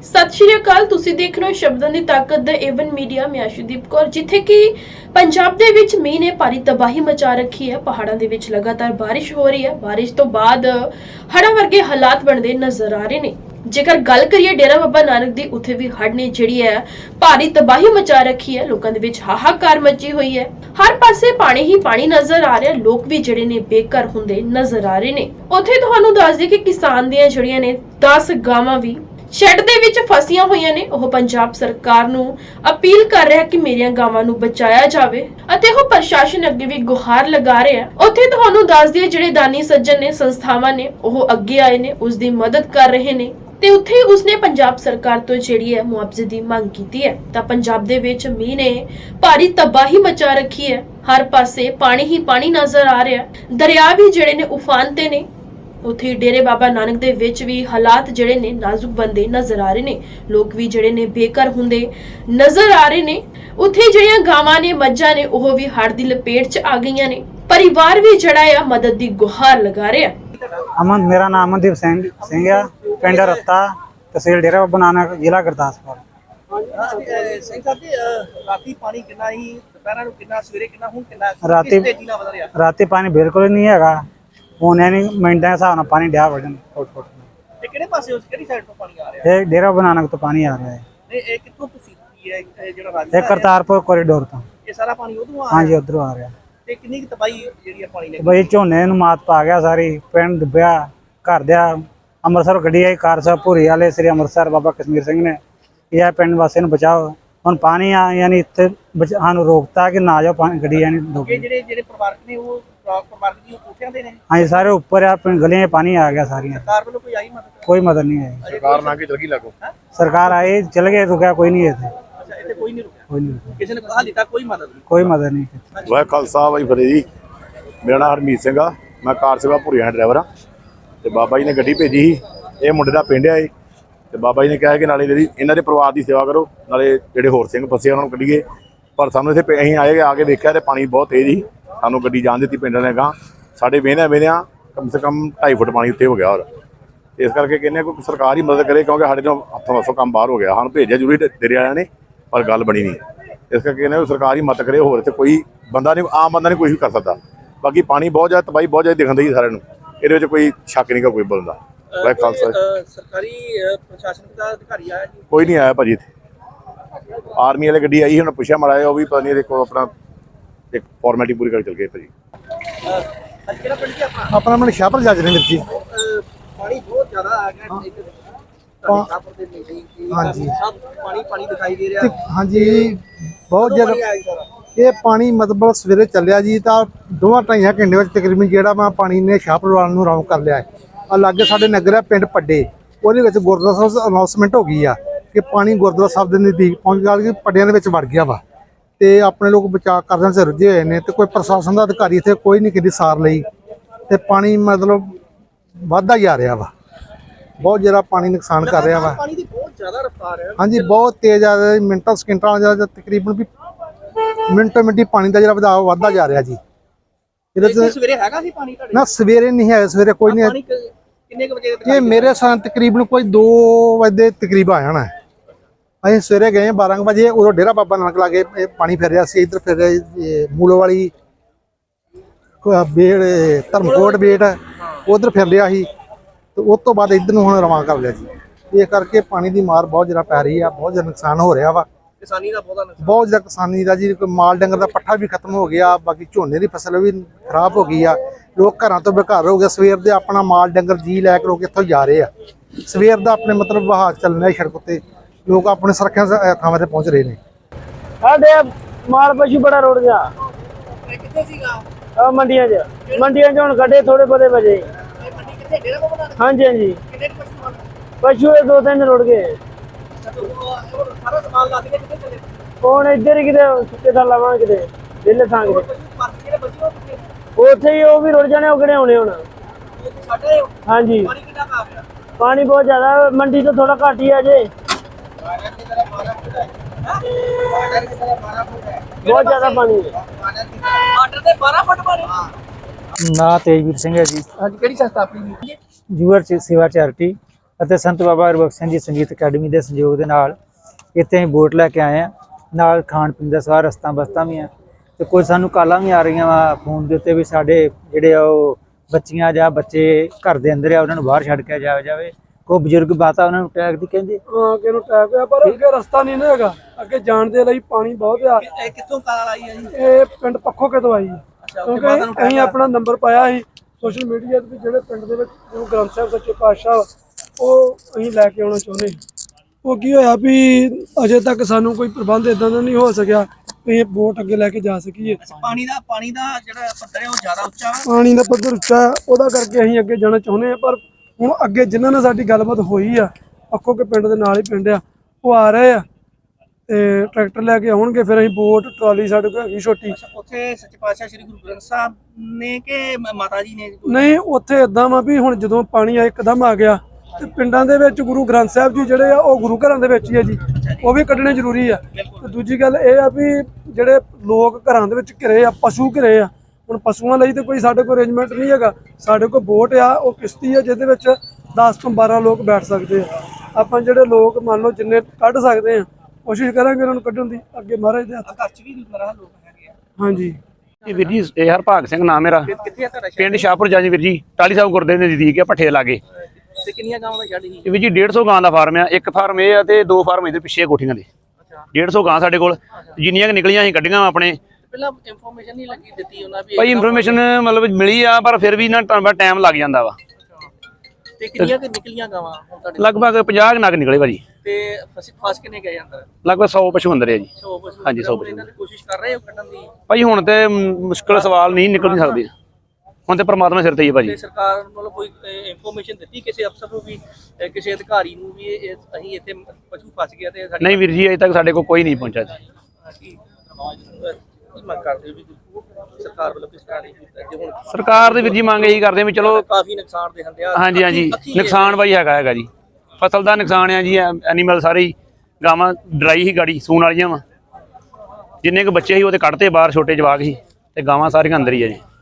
ਸਤਿ ਸ਼੍ਰੀ ਅਕਾਲ, ਤੁਸੀਂ ਦੇਖ ਰਹੇ ਹੋ ਸ਼ਬਦਾਂ ਦੀ ਤਾਕਤ ਦਾ ਏਵਨ ਮੀਡੀਆ। ਮੈਂ ਆਸ਼ੂਦੀਪ ਕੌਰ, ਜਿੱਥੇ ਕਿ ਪੰਜਾਬ ਦੇ ਵਿੱਚ ਮੀਂਹ ਨੇ ਭਾਰੀ ਤਬਾਹੀ ਮਚਾ ਰੱਖੀ ਹੈ। ਪਹਾੜਾਂ ਦੇ ਵਿੱਚ ਲਗਾਤਾਰ ਬਾਰਿਸ਼ ਹੋ ਰਹੀ ਹੈ। ਬਾਰਿਸ਼ ਤੋਂ ਬਾਅਦ ਹੜ੍ਹਾਂ ਵਰਗੇ ਹਾਲਾਤ ਬਣਦੇ ਨਜ਼ਰ ਆ ਰਹੇ ਨੇ। ਜੇਕਰ ਗੱਲ ਕਰੀਏ ਡੇਰਾ ਬਾਬਾ ਨਾਨਕ ਦੀ, ਉੱਥੇ ਵੀ ਹੜ ਨੇ ਜਿਹੜੀ ਹੈ, ਭਾਰੀ ਤਬਾਹੀ ਮਚਾ ਰੱਖੀ ਹੈ। ਲੋਕਾਂ ਦੇ ਵਿੱਚ ਹਾਹਾਕਾਰ ਮਚੀ ਹੋਈ ਹੈ। ਹਰ ਪਾਸੇ ਪਾਣੀ ਹੀ ਪਾਣੀ ਨਜ਼ਰ ਆ ਰਿਹਾ। ਲੋਕ ਵੀ ਜਿਹੜੇ ਨੇ ਬੇਘਰ ਹੁੰਦੇ ਨਜ਼ਰ ਆ ਰਹੇ ਨੇ। ਉੱਥੇ ਤੁਹਾਨੂੰ ਦੱਸ ਦਈਏ ਕਿ ਕਿਸਾਨ ਦੀਆਂ ਜਿਹੜੀਆਂ ਨੇ 10 ਗਾਵਾਂ ਵੀ ਸ਼ੈੱਡ ਦੇ ਵਿੱਚ ਫਸੀਆਂ ਹੋਈਆਂ ਨੇ। ਉਹ ਪੰਜਾਬ ਸਰਕਾਰ ਨੂੰ ਅਪੀਲ ਕਰ ਰਿਹਾ ਕਿ ਮੇਰੀਆਂ ਗਾਵਾਂ ਨੂੰ ਬਚਾਇਆ ਜਾਵੇ ਅਤੇ ਉਹ ਪ੍ਰਸ਼ਾਸਨ ਅੱਗੇ ਵੀ ਗੁਹਾਰ ਲਗਾ ਰਿਹਾ ਉੱਥੇ ਤੁਹਾਨੂੰ ਦੱਸ ਦਈਏ, ਜਿਹੜੇ ਦਾਨੀ ਸੱਜਣ ਨੇ, ਸੰਸਥਾਵਾਂ ਨੇ, ਉਹ ਅੱਗੇ ਆਏ ਨੇ, ਉਸ ਦੀ ਮਦਦ ਕਰ ਰਹੇ ਨੇ। ਤੇ ਉੱਥੇ ਉਸਨੇ ਪੰਜਾਬ ਸਰਕਾਰ ਤੋਂ ਜਿਹੜੀ ਹੈ, ਮੁਆਵਜ਼ੇ ਦੀ ਮੰਗ ਕੀਤੀ ਹੈ। ਤਾਂ ਪੰਜਾਬ ਦੇ ਵਿੱਚ ਮੀਂਹ ਨੇ ਭਾਰੀ ਤਬਾਹੀ ਮਚਾ ਰੱਖੀ ਹੈ। ਹਰ ਪਾਸੇ ਪਾਣੀ ਹੀ ਪਾਣੀ ਨਜ਼ਰ ਆ ਰਿਹਾ। ਦਰਿਆ ਵੀ ਜਿਹੜੇ ਨੇ, ਉਫਾਨ ਤੇ ਨੇ। ਉੱਥੇ ਡੇਰੇ ਬਾਬਾ ਨਾਨਕ ਦੇ ਵਿੱਚ ਵੀ ਹਾਲਾਤ ਜਿਹੜੇ ਨੇ ਨਾਜ਼ੁਕ ਬੰਦੇ ਨਜ਼ਰ ਆ ਰਹੇ ਨੇ। ਲੋਕ ਵੀ ਜਿਹੜੇ ਨੇ ਬੇਘਰ ਹੁੰਦੇ ਨਜ਼ਰ ਆ ਰਹੇ ਨੇ। ਉੱਥੇ ਜਿਹੜੀਆਂ ਗਾਵਾਂ ਨੇ ਮੱਝਾਂ ਨੇ ਉਹ ਵੀ ਹੜ੍ਹ ਦੀ ਲਪੇਟ 'ਚ ਆ ਗਈਆਂ ਨੇ। ਪਰਿਵਾਰ ਵੀ ਜਿਹੜਾ ਆ ਮਦਦ ਦੀ ਗੁਹਾਰ ਲਗਾ ਰਿਹਾ। ਅਮਨ ਮੇਰਾ ਨਾਮ ਅਮਨਦੀਪ ਸਿੰਘ ਸਿੰਘ ਆ। ਪਿੰਡ ਰੱਤਾ ਤਹਿਸੀਲ ਡੇਰਾ ਬਾਬਾ ਨਾਨਕ ਜ਼ਿਲ੍ਹਾ ਗੁਰਦਾਸਪੁਰ। ਅਹ ਸਿੰਘ ਸਾਹਿਬ ਜੀ ਅਹ ਰਾਤੀ ਪਾਣੀ ਕਿੰਨਾ ਹੀ ਦੁਪਹਿਰਾਂ ਨੂੰ ਕਿੰਨਾ ਸਵੇਰੇ ਕਿੰਨਾ ਹੁਣ ਕਿੰਨਾ ਰਾਤੀ- ਕਿਸ ਤੇਜ਼ੀ ਨਾਲ ਵਧ ਰਿਹਾ? ਰਾਤੀ ਪਾਣੀ ਬਿਲਕੁਲ ਨਹੀਂ ਹੈਗਾ। ਹੁਣ ਨਹੀਂ ਮਿੰਟਾਂ ਦੇ ਹਿਸਾਬ ਨਾਲ ਪਾਣੀ ਡਿਆ ਵੜਨ ਫੁੱਟ ਫੁੱਟ ਤੇ ਕਿਹੜੇ ਪਾਸੇ ਉਸ ਕਿਹੜੀ ਸਾਈਡ ਤੋਂ ਪਾਣੀ ਆ ਰਿਹਾ? ਇਹ ਡੇਰਾ ਬਾਬਾ ਨਾਨਕ ਤੋਂ ਪਾਣੀ ਆ ਰਿਹਾ ਹੈ। ਇਹ ਇਹ ਕਿੱਥੋਂ ਤੁਸੀਂ ਕੀ ਹੈ? ਇਹ ਜਿਹੜਾ ਰਾਜਾ ਇਹ ਕਰਤਾਰਪੁਰ ਕੋਰੀਡੋਰ ਤੋਂ। ਇਹ ਸਾਰਾ ਪਾਣੀ ਉਧਰੋਂ ਆ ਹਾਂਜੀ ਰਿਹਾ? ਉਧਰੋਂ ਆ ਰਿਹਾ। ਤੇ ਕਿੰਨੀ ਕੁ ਤਬਾਹੀ ਜਿਹੜੀ ਆ ਪਾਣੀ ਨੇ ਬਈ ਝੋਨੇ ਨੂੰ ਮਾਤ ਪਾ ਗਿਆ ਸਾਰੀ ਪਿੰਡ ਡੁੱਬਿਆ ਘਰ ਦਿਆ। ਅੰਮ੍ਰਿਤਸਰ ਗੱਡੀ ਆਈ ਕਾਰ ਸਾਹਿਬ ਭੂਰੀ ਵਾਲੇ ਸ੍ਰੀ ਅੰਮ੍ਰਿਤਸਰ ਬਾਬਾ ਕਸ਼ਮੀਰ ਸਿੰਘ ਨੇ। ਇਹ ਪਿੰਡ ਵਾਸੀਆਂ ਨੂੰ ਬਚਾਓ। ਹੁਣ ਪਾਣੀ ਆ ਯਾਨੀ ਇੱਥੇ ਬਚ- ਸਾਨੂੰ ਰੋਕਤਾ ਕਿ ਨਾ ਜਾਓ ਪਾਣੀ ਗੱਡੀ ਯਾਨੀ ਡੁੱਬ ਜਿਹੜੇ ਜਿਹੜੇ ਪਰਿਵਾਰਕ ਨੇ ਉਹ ਪਰਿਵਾ- ਪਰਿਵਾਰਕ ਦੀ ਉਹ ਕੋਠਿਆਂ ਦੇ ਨੇ? ਹਾਂਜੀ ਸਾਰੇ ਉੱਪਰ ਆ ਪਿੰਡ ਗਲੀਆਂ 'ਚ ਪਾਣੀ ਆ ਗਿਆ ਸਾਰੀਆਂ। ਸਰਕਾਰ ਵੱਲੋਂ ਕੋਈ ਆਈ ਮਦਦ? ਕੋਈ ਮਦਦ ਨਹੀਂ ਆਈ। ਸਰਕਾਰ ਨਾ ਕੀ ਚਲਗੀ ਲੱਗੋ? ਸਰਕਾਰ ਆਈ ਚਲ ਗਏ ਰੁਕਿਆ ਕੋਈ ਨਹੀਂ ਇੱਥੇ। ਅੱਛਾ ਇੱਥੇ ਕੋਈ ਨਹੀਂ ਰੁਕਿਆ? ਕੋਈ ਨਹੀਂ ਰੁਕਿਆ। ਕਿਸੇ ਨੇ ਕਹਾ ਦਿੱਤਾ ਕੋਈ ਮਦਦ ਨਹੀਂ? ਕੋਈ ਮਦਦ ਨਹੀਂ ਕੀਤੀ। ਵਾਹਿ ਖਾਲਸਾ ਵਾਹਿ ਫਤਿਹ ਜੀ। ਮੇਰਾ ਨਾਮ ਹਰਮੀਤ ਸਿੰਘ ਆ। ਮੈਂ ਕਾਰ ਸੇਵਾ ਭੁਰੀਆਂ ਡਰਾਈਵਰ ਆ। ਤੇ ਬਾਬਾ ਜੀ ਨੇ ਗੱਡੀ ਭੇਜੀ ਸੀ। ਇਹ ਮੁੰਡੇ ਦਾ ਪਿੰਡ ਆ ਇਹ। ਤੇ ਬਾਬਾ ਜੀ ਨੇ ਕਿਹਾ ਕਿ ਨਾਲੇ ਜਿਹੜੀ ਇਹਨਾਂ ਦੇ ਪਰਿਵਾਰ ਦੀ ਸੇਵਾ ਕਰੋ, ਨਾਲੇ ਜਿਹੜੇ ਹੋਰ ਸਿੰਘ ਫਸੇ ਉਹਨਾਂ ਨੂੰ ਕੱਢੀਏ। ਪਰ ਸਾਨੂੰ ਇੱਥੇ ਪ- ਅਸੀਂ ਆਏ, ਆ ਕੇ ਦੇਖਿਆ ਤੇ ਪਾਣੀ ਬਹੁਤ ਤੇਜ਼ ਸੀ। ਸਾਨੂੰ ਗੱਡੀ ਜਾਣ ਦਿੱਤੀ ਪਿੰਡ ਵਾਲਿਆਂ ਗਾਂ ਸਾਡੇ ਵੇਹਨਿਆਂ ਵੇਹਨਿਆਂ ਕਮ ਸੇ ਕਮ 2.5 ਫੁੱਟ ਪਾਣੀ ਉੱਤੇ ਹੋ ਗਿਆ ਹੋਰ। ਇਸ ਕਰਕੇ ਕਹਿੰਦੇ ਕੋਈ ਸਰਕਾਰ ਹੀ ਮਦਦ ਕਰੇ, ਕਿਉਂਕਿ ਸਾਡੇ ਤੋਂ ਹੱਥੋਂ ਵੱਸੋਂ ਕੰਮ ਬਾਹਰ ਹੋ ਗਿਆ। ਸਾਨੂੰ ਭੇਜਿਆ ਜ਼ਰੂਰੀ ਡ- ਵਾਲਿਆਂ ਨੇ, ਪਰ ਗੱਲ ਬਣੀ ਨਹੀਂ। ਇਸ ਕਰਕੇ ਕਹਿੰਦੇ ਆ ਸਰਕਾਰ ਹੀ ਮਦਦ ਕਰੇ, ਹੋਰ ਇੱਥੇ ਕੋਈ ਬੰਦਾ ਨਹੀਂ, ਆਮ ਬੰਦਾ ਨਹੀਂ ਕੋਈ ਵੀ ਕਰ ਸਕਦਾ। ਬਾਕੀ ਪਾਣੀ ਬਹੁਤ ਜ਼ਿਆਦਾ ਤਬਾਹੀ ਬਹੁਤ ਜ਼ਿਆਦਾ ਦਿਖਣ ਦੀ ਸਾਰਿਆਂ ਨੂੰ। ਇਹਦੇ ਵਿੱਚ ਕੋਈ ਸ਼ੱਕ ਨਹੀਂ ਗਾ ਕੋਈ ਬੰਦਾ। ਵਾਹਿ ਖਾਲਸਾ। ਅਹ ਸਰਕਾਰੀ ਅਹ ਪ੍ਰਸ਼ਾਸਨ ਦਾ ਅਧਿਕਾਰੀ ਆਇਆ ਜੀ? ਕੋਈ ਨਹੀਂ ਆਇਆ ਭਾਜੀ ਇੱਥੇ। ਆਰਮੀ ਵਾਲੇ ਗੱਡੀ ਆਈ ਹੁਣ ਪੁੱਛਿਆ ਮੜਾਇਆ ਉਹ ਵੀ ਪਤਾ ਨਹੀਂ ਦੇਖੋ ਆਪਣਾ ਇੱਕ ਫਾਰਮੈਲਿਟੀ ਪੂਰੀ ਕਰਕੇ ਚਲ ਗਏ ਭਾਜੀ। ਅਹ ਅੱਜ ਕਿਹੜਾ ਪਿੰਡ ਜੀ ਆਪਣਾ? ਆਪਣਾ ਮਨ ਸ਼ਾਹਪੁਰ ਜੱਜ ਨੇ ਵੀਰ ਜੀ। ਅਹ ਪਾਣੀ ਬਹੁਤ ਜ਼ਿਆਦਾ ਆ ਗਿਆ ਇੱਕ ਤੁਹਾਡੇ ਸ਼ਾਹਪੁਰ ਦੇ ਨੇੜੇ ਹੀ ਹਾਂਜੀ। ਸਭ ਪਾਣੀ ਪਾਣੀ ਦਿਖਾਈ ਦੇ ਰਿਹਾ। ਤੇ ਹਾਂਜੀ ਬਹੁਤ ਜ਼ਿਆਦਾ ਪਾਣੀ ਆਇਆ ਜੀ ਸਾਰਾ ਇਹ ਪਾਣੀ ਮਤਲਬ ਸਵੇਰੇ ਚੱਲਿਆ ਜੀ ਤਾਂ ਦੋਵਾਂ ਢਾਈਆਂ ਘੰਟੇ ਵਿੱਚ ਤਕਰੀਬਨ ਜਿਹੜਾ ਪਾਣੀ ਨੇ ਸ਼ਾਹਪੁਰ ਵੱਲ ਨੂੰ ਰੌਂਗ ਕਰ ਲਿਆ ਹੈ। ਆ ਲਾਗੇ ਸਾਡੇ ਨਗਰ ਹੈ ਪਿੰਡ ਪੱਡੇ ਉਹਦੇ ਵਿੱਚ ਗੁਰਦੁਆਰਾ ਸਾਹਿਬ ਤੋਂ ਅਨਾਉਂਸਮੈਂਟ ਹੋ ਗਈ ਆ ਕਿ ਪਾਣੀ ਗੁਰਦੁਆਰਾ ਸਾਹਿਬ ਦੇ ਨਜ਼ਦੀਕ ਪਹੁੰਚ ਗਿਆ ਕਿ ਪੱਡਿਆਂ ਦੇ ਵਿੱਚ ਵੜ ਗਿਆ ਵਾ। ਤੇ ਆਪਣੇ ਲੋਕ ਬਚਾਅ ਕਰਨ 'ਚ ਰੁੱਝੇ ਹੋਏ ਨੇ ਤੇ ਕੋਈ ਪ੍ਰਸ਼ਾਸਨ ਦਾ ਅਧਿਕਾਰੀ ਇੱਥੇ ਕੋਈ ਨਹੀਂ ਕਿਦੀ ਸਾਰ ਲਈ। ਤੇ ਪਾਣੀ ਮਤਲਬ ਵੱਧਦਾ ਜਾ ਰਿਹਾ ਵਾ। ਬਹੁਤ ਜ਼ਿਆਦਾ ਪਾਣੀ ਨੁਕਸਾਨ ਕਰ ਰਿਹਾ ਵਾ। ਪਾਣੀ ਦੀ ਬਹੁਤ ਜ਼ਿਆਦਾ ਰਫ਼ਤਾਰ ਹੈ। ਹਾਂਜੀ ਬਹੁਤ ਤੇਜ਼ ਆ ਰਿਹਾ ਮਿੰਟਾਂ ਸਕਿੰਟਾਂ ਦਾ ਤਕਰੀਬਨ ਵੀ ਮਿੰਟੋ ਮਿੰਟੀ ਪਾਣੀ ਦਾ ਜਿਹੜਾ ਵਧਾਅ ਵੱਧਦਾ ਜਾ ਰਿਹਾ ਜੀ। ਇਹਦੇ ਸਵੇਰੇ ਹੈਗਾ ਸੀ ਪਾਣੀ ਤੁਹਾਡੇ ਨਾ ਸਵੇਰੇ ਨਹੀਂ ਹੈ ਸਵੇਰੇ ਕੋਈ ਨਹੀਂ। ਪਾਣੀ ਕਿੰਨੇ ਕੁ ਵਜੇ ਇਹ ਮੇਰੇ ਸਾਨ ਤਕਰੀਬਨ ਕੋਈ 2 ਵਜੇ ਤਕਰੀਬਨ ਆ ਜਾਣਾ। ਅਸੀਂ ਸਵੇਰੇ ਗਏ 12 ਕੁ ਵਜੇ ਉਦੋਂ ਡੇਰਾ ਬਾਬਾ ਨਾਨਕ ਲਾਗੇ ਪਾਣੀ ਫਿਰ ਰਿਹਾ ਸੀ ਇੱਧਰ ਫਿਰ ਰਿਹਾ ਇਹ ਮੂਲੋ ਵਾਲੀ ਬੇੜ ਧਰਮਕੋਟ ਬੇਟ ਉਧਰ ਫਿਰ ਲਿਆ ਸੀ। ਤੇ ਉਸ ਤੋਂ ਬਾਅਦ ਇੱਧਰ ਨੂੰ ਹੁਣ ਰਵਾਂ ਕਰ ਲਿਆ ਜੀ। ਇਹ ਕਰਕੇ ਪਾਣੀ ਦੀ ਮਾਰ ਬਹੁਤ ਜ਼ਿਆਦਾ ਪੈ ਰਹੀ ਆ ਬਹੁਤ ਜ਼ਿਆਦਾ ਨੁਕਸਾਨ ਹੋ ਰਿਹਾ ਵਾ। ਕਿਸਾਨੀ ਦਾ ਬਹੁਤਾ ਨੁਕਸਾਨ। ਬਹੁਤ ਜ਼ਿਆਦਾ ਕਿਸਾਨੀ ਦਾ ਜੀ ਮਾਲ ਡੰਗਰ ਦਾ ਪੱਠਾ ਵੀ ਖਤਮ ਹੋ ਗਿਆ ਬਾਕੀ ਝੋਨੇ ਦੀ ਫਸਲ ਵੀ ਖਰਾਬ ਹੋ ਗਈ ਆ। ਲੋਕ ਘਰਾਂ ਤੋਂ ਬੇਘਰ ਹੋ ਗਏ। ਸਵੇਰ ਦੇ ਆਪਣਾ ਮਾਲ ਡੰਗਰ ਜੀ ਲੈ ਕੇ ਲੋਕ ਇੱਥੋਂ ਜਾ ਰਹੇ ਆ। ਸਵੇਰ ਦਾ ਆਪਣੇ ਮਤਲਬ ਵਹਾਅ ਚੱਲਣਾ ਸੜਕ ਉੱਤੇ। ਲੋਕ ਆਪਣੇ ਸੁਰੱਖਿਆ ਸ- ਥਾਵਾਂ ਤੇ ਪਹੁੰਚ ਰਹੇ ਨੇ। ਸਾਡੇ ਮਾਲ ਪਸ਼ੂ ਬੜਾ ਰੁੜ ਗਿਆ। ਕਿੱਥੇ ਸੀਗਾ? ਆ ਮੰਡੀਆਂ 'ਚ। ਮੰਡੀਆਂ 'ਚ ਹੁਣ ਕੱਢੇ ਥੋੜੇ ਬੜੇ ਵਜੇ? ਹਾਂਜੀ ਹਾਂਜੀ। ਪਸ਼ੂ ਇਹ ਦੋ ਤਿੰਨ ਰੁੜ ਗਏ। ਸਾਰਾ ਸਮਾਨ ਲੱਦ ਕੇ ਕਿੱਥੇ ਚਲੇ? ਹੁਣ ਇੱਧਰ ਕਿਤੇ ਸੁੱਕੇ ਥਾਂ ਲਾਵਾਂਗੇ ਕਿਤੇ। ਵਿਹਲੇ ਥਾਂ ਕਿਤੇ। ਉੱਥੇ ਹੀ ਉਹ ਵੀ ਰੁੜ ਜਾਣੇ ਉਹ ਕਿਹੜੇ ਹੋਣੇ? ਹਾਂਜੀ। ਪਾਣੀ ਕਿੰਨਾ ਕੁ ਆ ਗਿਆ ਪਾਣੀ ਬਹੁਤ ਜ਼ਿਆਦਾ ਮੰਡੀ ਤੋਂ ਥੋੜਾ ਘੱਟ ਹੀ ਆ ਜੇ। ਬਹੁਤ ਜ਼ਿਆਦਾ ਪਾਣੀ ਹੈ। ਆਰਡਰ ਤੇ 12 ਫੁੱਟ ਪਾਣੀ ਨਾ ਤੇਜਵੀਰ ਸਿੰਘ ਹੈ ਜੀ। ਹਾਂਜੀ ਕਿਹੜੀ ਸੰਸਥਾ ਆਪਣੀ? ਜੂਅਰ ਚ ਸੇਵਾ ਚੈਰਿਟੀ ਅਤੇ ਸੰਤ ਬਾਬਾ ਹਰਬਖਸ਼ ਸਿੰਘ ਜੀ ਸੰਗੀਤ ਅਕੈਡਮੀ ਦੇ ਸਹਿਯੋਗ ਦੇ ਨਾਲ ਇੱਥੇ ਅਸੀਂ ਬੋਟ ਲੈ ਕੇ ਆਏ ਆ ਨਾਲ ਖਾਣ ਪੀਣ ਦਾ ਸਾਰਾ ਰਸਤਾ ਬਸਤਾ ਵੀ ਆ ਤੇ ਕੁਝ ਸਾਨੂੰ ਕਾਲਾਂ ਵੀ ਆ ਰਹੀਆਂ ਵਾ ਫੋਨ ਦੇ ਉੱਤੇ ਵੀ ਸਾਡੇ ਜਿਹੜੇ ਆ ਉਹ ਬੱਚੀਆਂ ਜਾਂ ਬੱਚੇ ਘਰ ਦੇ ਅੰਦਰ ਆ ਉਹਨਾਂ ਨੂੰ ਬਾਹਰ ਛੱਡ ਕੇ ਜਾਇਆ ਜਾਵੇ। ਕੋਈ ਬਜ਼ੁਰਗ ਮਾਤਾ ਉਹਨਾਂ ਨੂੰ ਟੈਗ ਦੀ ਕਹਿੰਦੇ? ਹਾਂ ਕਿ ਨੂੰ ਟੈਪ ਆ ਪਰ ਅੱਗੇ ਰਸਤਾ ਨਹੀਂ ਨਾ ਹੈਗਾ। ਅੱਗੇ ਜਾਣ ਦੇ ਲਈ ਪਾਣੀ ਬਹੁਤ ਆ। ਇਹ ਕਿੱਥੋਂ ਕਾਲ ਆਈ ਹੈ ਜੀ? ਇਹ ਪਿੰਡ ਪੱਖੋ ਕਿਤੋਂ ਆਈ। ਨੂੰ ਕਿਉਂਕਿ ਅਸੀਂ ਆਪਣਾ ਨੰਬਰ ਪਾਇਆ ਸੀ ਸੋਸ਼ਲ ਮੀਡੀਆ ਤੇ ਜਿਹੜੇ ਪਿੰਡ ਦੇ ਵਿੱਚ ਗੁਰੂ ਗ੍ਰੰਥ ਸਾਹਿਬ ਸੱਚੇ ਪਾਤਸ਼ਾਹ ਉਹ ਅਸੀਂ ਲੈ ਕੇ ਆਉਣਾ ਚਾਹੁੰਦੇ ਹਾਂ। ਉਹ ਕੀ ਹੋਇਆ ਵੀ ਅਜੇ ਤੱਕ ਸਾਨੂੰ ਕੋਈ ਪ੍ਰਬੰਧ ਇਦਾਂ ਦਾ ਨਹੀਂ ਹੋ ਸਕਿਆ ਵੀ ਇਹ ਬੋਟ ਅੱਗੇ ਲੈ ਕੇ ਜਾ ਸਕੀਏ। ਪਾਣੀ ਦਾ ਪਾਣੀ ਦਾ ਜਿਹੜਾ ਪੱਧਰ ਹੈ ਉਹ ਜ਼ਿਆਦਾ ਉੱਚਾ ਵਾ ਪਾਣੀ ਦਾ ਪੱਧਰ ਉੱਚਾ ਹੈ, ਉਹਦਾ ਕਰਕੇ ਅਸੀਂ ਅੱਗੇ ਜਾਣਾ ਚਾਹੁੰਦੇ ਹਾਂ ਪਰ ਹੁਣ ਅੱਗੇ ਜਿਨ੍ਹਾਂ ਨਾਲ ਸਾਡੀ ਗੱਲਬਾਤ ਹੋਈ ਆ ਅੱਖੋ ਕੇ ਪਿੰਡ ਦੇ ਨਾਲ ਹੀ ਪਿੰਡ ਆ ਉਹ ਆ ਰਹੇ ਆ ਤੇ ਟਰੈਕਟਰ ਲੈ ਕੇ ਆਉਣਗੇ ਫਿਰ ਅਸੀਂ ਬੋਟ ਟਰਾਲੀ ਸਾਡੇ ਕੋਲ ਹੈਗੀ ਛੋਟੀ। ਉੱਥੇ ਸੱਚੇ ਪਾਤਸ਼ਾਹ ਸ੍ਰੀ ਗੁਰੂ ਗ੍ਰੰਥ ਸਾਹਿਬ ਨੇ ਕਿ ਮ- ਮਾਤਾ ਜੀ ਨੇ ਨਹੀਂ ਉੱਥੇ ਇਦਾਂ ਵਾ ਵੀ ਹੁਣ ਜਦੋਂ ਪਾਣੀ ਆ ਇੱਕਦਮ ਆ ਗਿਆ ਤੇ ਪਿੰਡਾਂ ਦੇ ਵਿੱਚ ਗੁਰੂ ਗ੍ਰੰਥ ਸਾਹਿਬ ਜੀ ਜਿਹੜੇ ਆ ਉਹ ਗੁਰੂ ਘਰਾਂ ਦੇ ਵਿੱਚ ਹੀ ਆ ਜੀ। ਉਹ ਵੀ ਕੱਢਣੇ ਜ਼ਰੂਰੀ ਆ। ਤੇ ਦੂਜੀ ਗੱਲ ਇਹ ਆ ਵੀ ਜਿਹੜੇ ਲੋਕ ਘਰਾਂ ਦੇ ਵਿੱਚ ਘਿਰੇ ਆ ਪਸ਼ੂ ਘਿਰੇ ਆ ਹੁਣ ਪਸ਼ੂਆਂ ਲਈ ਤੇ ਕੋਈ ਸਾਡੇ ਕੋਲ ਅਰੇਂਜਮੈਂਟ ਨਹੀਂ ਹੈਗਾ। ਸਾਡੇ ਕੋਲ ਬੋਟ ਆ ਉਹ ਕਿਸ਼ਤੀ ਆ ਜਿਹਦੇ ਵਿੱਚ 10 ਤੋਂ 12 ਲੋਕ ਬੈਠ ਸਕਦੇ ਆ। ਆਪਾਂ ਜਿਹੜੇ ਲੋਕ ਮੰਨ ਲਓ ਜਿੰਨੇ ਕੱਢ ਸਕਦੇ ਆ ਕੋਸ਼ਿਸ਼ ਕਰਾਂਗੇ ਉਹਨਾਂ ਨੂੰ ਕੱਢਣ ਦੀ। ਅੱਗੇ ਮਹਾਰਾਜ ਦੇ ਹੱਥ। ਘਰ ਚ ਵੀ ਮਰਾ ਲੋਕ ਹੈਗੇ ਆ। ਹਾਂਜੀ। ਜੀ ਵੀਰ ਜੀ ਇਹ ਹਰਭਾਗ ਸਿੰਘ ਨਾਮ ਮੇਰਾ। ਪਿੰਡ ਸ਼ਾਹਪੁਰ ਜੰਜ ਵੀਰ ਜੀ ਟਾਲੀ ਸਾਹਿਬ ਗੁਰਦੇ ਦੇ ਨਜ਼ਦੀਕ ਆ ਭੱਠੇ ਦੇ ਲਾਗੇ। ਤੇ ਕਿੰਨੀਆਂ ਗਾਵਾਂ ਦਾ ਛੱਡ ਸੀ? ਇਹ ਵੀਰ ਜੀ 150 ਗਾਂ ਦਾ ਫਾਰਮ ਆ। ਇੱਕ ਫਾਰਮ ਇਹ ਆ ਤੇ ਦੋ ਫਾਰਮ ਇਹਦੇ ਪਿੱਛੇ ਕੋਠੀਆਂ ਦੇ। 150 ਗਾਂ ਸਾਡੇ ਕੋਲ। ਜਿੰਨੀਆਂ ਕਿ ਨਿਕਲੀਆਂ ਅਸੀਂ ਕੱਢੀਆਂ ਵਾਂ ਆਪਣੇ। ਪਹਿਲਾਂ ਇਨਫੋਰਮੇਸ਼ਨ ਨਹੀਂ ਲੱਗੀ ਦਿੱਤੀ ਉਹਨਾਂ ਵੀ ਭਾਈ ਇਨਫੋਰਮੇਸ਼ਨ ਮਤਲਬ ਮਿਲੀ ਆ ਪਰ ਫਿਰ ਵੀ ਨਾ ਟਾਈਮ ਲੱਗ ਜਾਂਦਾ ਵਾ। ਤੇ ਕਿੰਨੀਆਂ ਕਿ ਨਿਕਲੀਆਂ ਗਾਵਾਂ ਹੁਣ ਤੁਹਾਡੇ ਲਗਭਗ 50 ਨਗ ਨਿਕਲੇ ਭਾਜੀ। ਤੇ ਫਸ ਫਸ ਕਿੰਨੇ ਗਏ ਅੰਦਰ? ਲਗਭਗ 100 ਪਸ਼ੂ ਅੰਦਰ ਆ ਜੀ। 100 ਪਸ਼ੂ ਹਾਂਜੀ, ਸੌ ਹੁਣ ਇਹਨਾਂ ਦੀ ਕੋਸ਼ਿਸ਼ ਕਰ ਰਹੇ ਹੋ ਕੱਢਣ ਦੀ? ਭਾਈ ਹੁਣ ਤੇ ਮੁਸ਼ਕਲ ਸਵਾਲ ਨਹੀਂ ਨਿਕਲ ਨਹੀਂ ਸਕਦੇ। ਹੁਣ ਤੇ ਪਰਮਾਤਮਾ ਸਿਰ ਤੇ ਹੀ ਭਾਜੀ। ਤੇ ਸਰਕਾਰ ਵੱਲੋਂ ਕੋਈ ਇਨਫੋਰਮੇਸ਼ਨ ਦਿੱਤੀ ਕਿਸੇ ਅਫਸਰ ਨੂੰ ਵੀ ਅਹ, ਕਿਸੇ ਅਧਿਕਾਰੀ ਨੂੰ ਵੀ ਇਹ- ਇਹ ਅਸੀਂ ਇੱਥੇ ਪਸ਼ੂ ਫਸ ਗਿਆ ਤੇ ਸਾਡੀ ਨਹੀਂ ਵੀਰ ਜੀ ਅਜੇ ਤੱਕ ਸਾਡੇ ਕੋਲ ਕੋਈ ਨਹੀਂ ਪਹੁੰਚਿਆ ਜੀ। ਕੀ ਅਹ, ਕੀ ਮੰਗ ਕਰਦੇ ਹੋ ਵੀ ਸਰਕਾਰ ਵੱਲੋਂ ਕਿਸ ਤਰ੍ਹਾਂ ਨਹੀਂ ਕੀਤਾ ਜੇ ਹੁਣ ਸਰਕਾਰ ਦੇ ਵੀਰ ਜੀ ਮੰਗ ਇਹੀ ਕਰਦੇ ਆ ਵੀ ਚਲੋ ਕਾਫੀ ਨੁਕਸਾਨ ਦੇ ਹੁੰਦੇ ਆ। ਹਾਂਜੀ ਹਾਂਜੀ। ਨੁਕਸਾਨ ਬਾਈ ਹੈਗਾ ਹੈਗਾ ਜੀ। ਫਸਲ ਦਾ ਨੁਕਸਾਨ ਆ ਜੀ ਐਨੀਮਲ ਸਾਰੇ ਹੀ ਗਾਵਾਂ ਡਰਾਈ ਹੀ ਗਾੜੀ ਸੂਣ ਵਾਲੀਆਂ ਵਾ। ਜਿੰਨੇ ਕੁ ਬੱਚੇ ਸੀ ਉਹ ਤੇ ਕੱਢਤੇ ਬਾਹਰ ਛੋਟੇ ਜਵਾਕ ਸੀ ਤੇ ਗਾਵਾਂ ਸਾਰੀਆਂ ਅੰਦਰ ਹੀ ਆ ਜੀ।